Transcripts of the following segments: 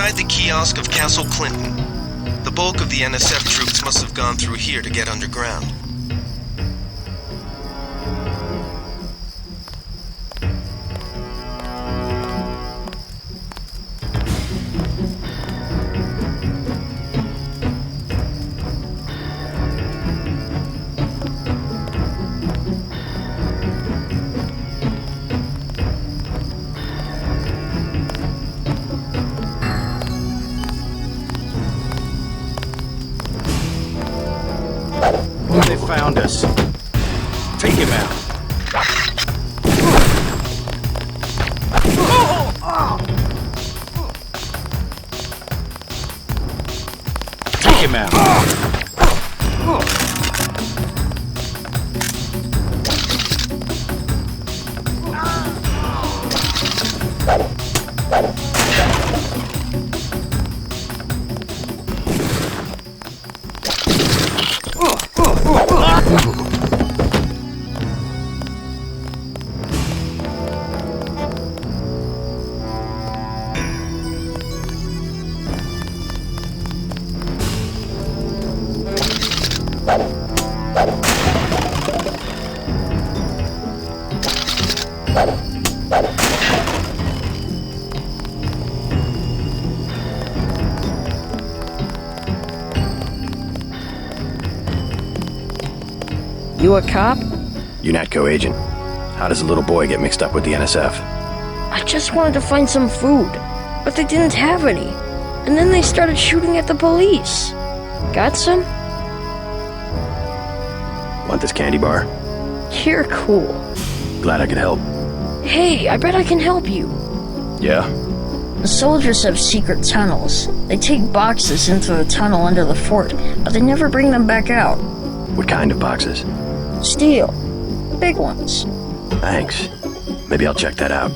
Inside the kiosk of Castle Clinton. The bulk of the NSF troops must have gone through here to get underground. Found us. Take him out. Cop? UNATCO agent. How does a little boy get mixed up with the NSF? I just wanted to find some food, but they didn't have any. And then they started shooting at the police. Got some? Want this candy bar? You're cool. Glad I could help. Hey, I bet I can help you. Yeah? The soldiers have secret tunnels. They take boxes into the tunnel under the fort, but they never bring them back out. What kind of boxes? Steel. Big ones. Thanks. Maybe I'll check that out.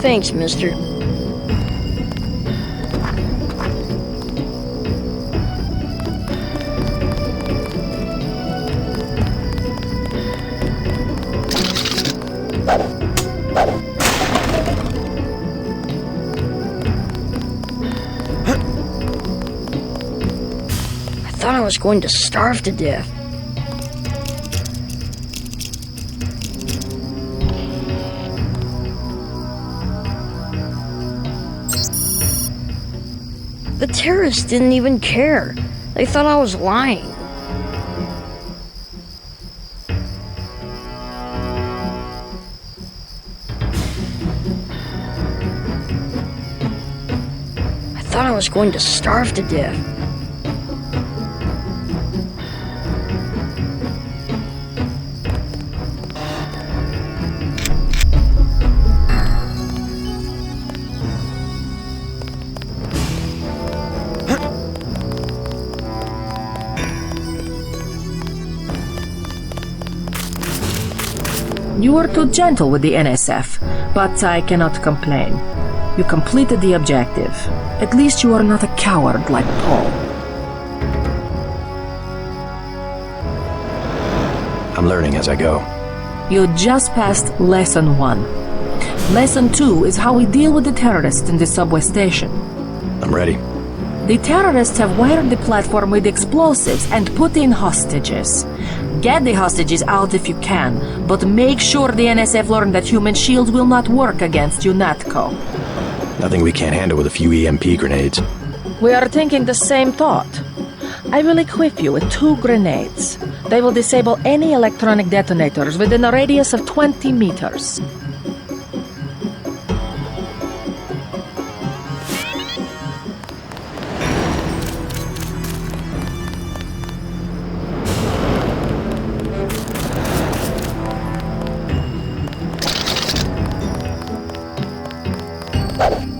Thanks, mister. Was going to starve to death. The terrorists didn't even care. They thought I was lying. I thought I was going to starve to death. You were too gentle with the NSF, but I cannot complain. You completed the objective. At least you are not a coward like Paul. I'm learning as I go. You just passed lesson one. Lesson two is how we deal with the terrorists in the subway station. I'm ready. The terrorists have wired the platform with explosives and put in hostages. Get the hostages out if you can, but make sure the NSF learn that human shields will not work against UNATCO. Nothing we can't handle with a few EMP grenades. We are thinking the same thought. I will equip you with two grenades. They will disable any electronic detonators within a radius of 20 meters. you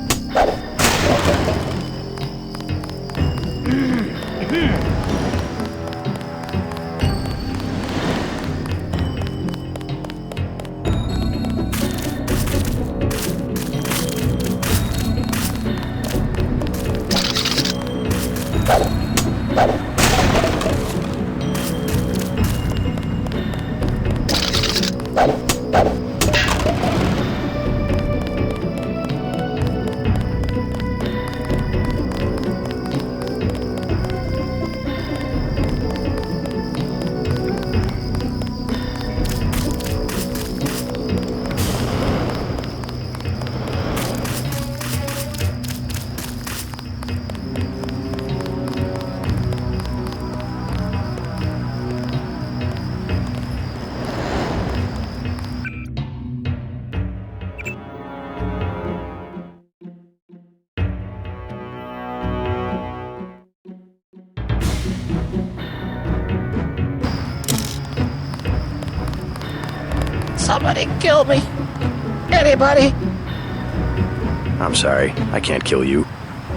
Somebody kill me. Anybody, I'm sorry, I can't kill you.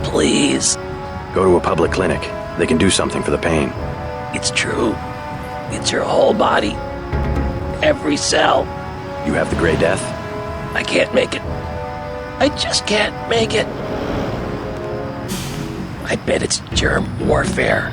please. Go to a public clinic. They can do something for the pain. It's true. It's your whole body. Every cell. You have the Grey Death? I can't make it. I just can't make it. I bet it's germ warfare.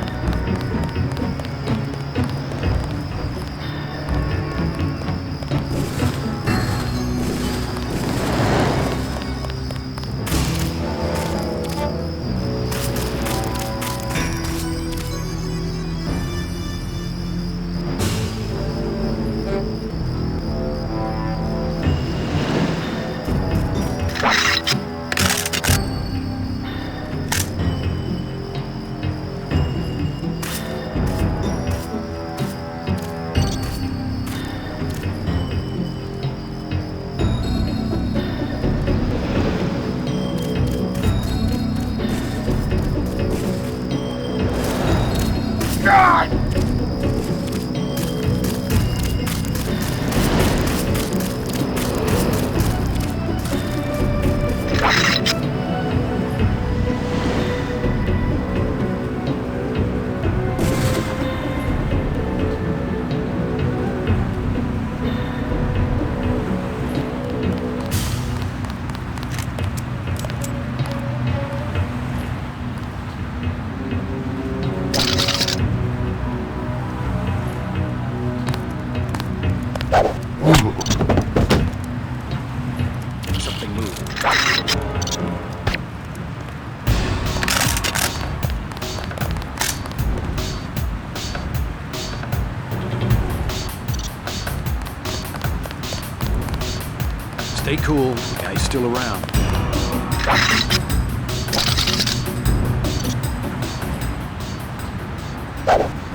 move. Stay cool, the guy's still around.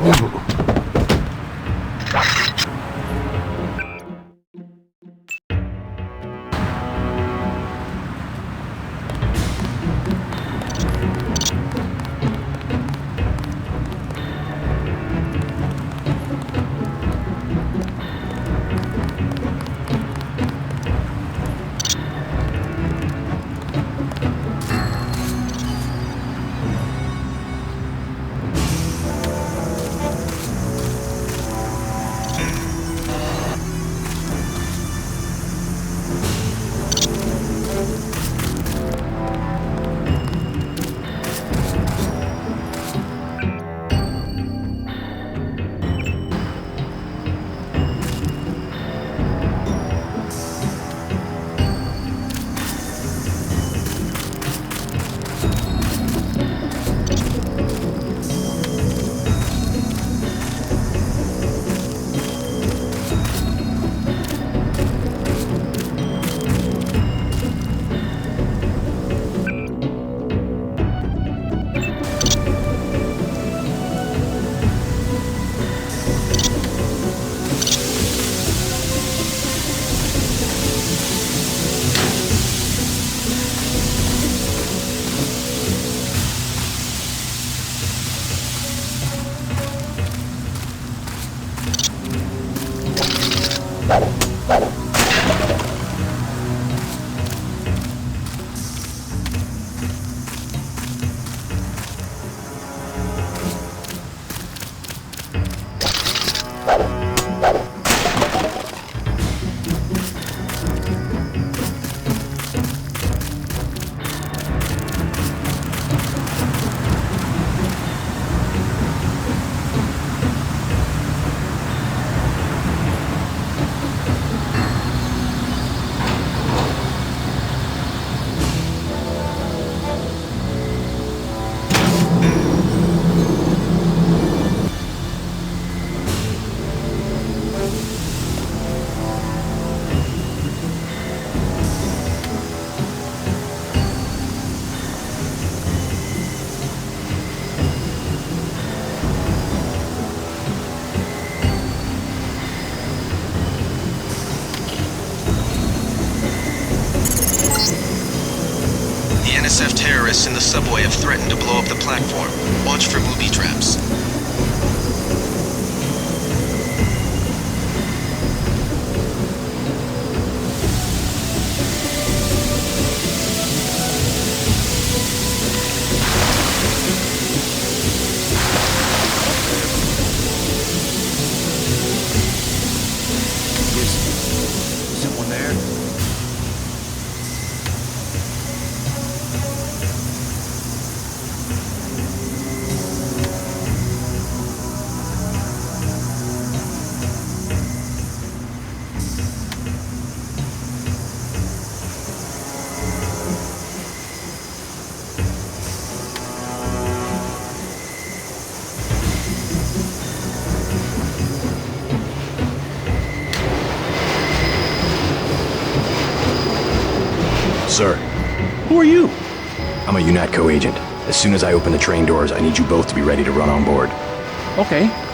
Ooh. RSF terrorists in the subway have threatened to blow up the platform. Watch for booby traps. As soon as I open the train doors, I need you both to be ready to run on board. Okay.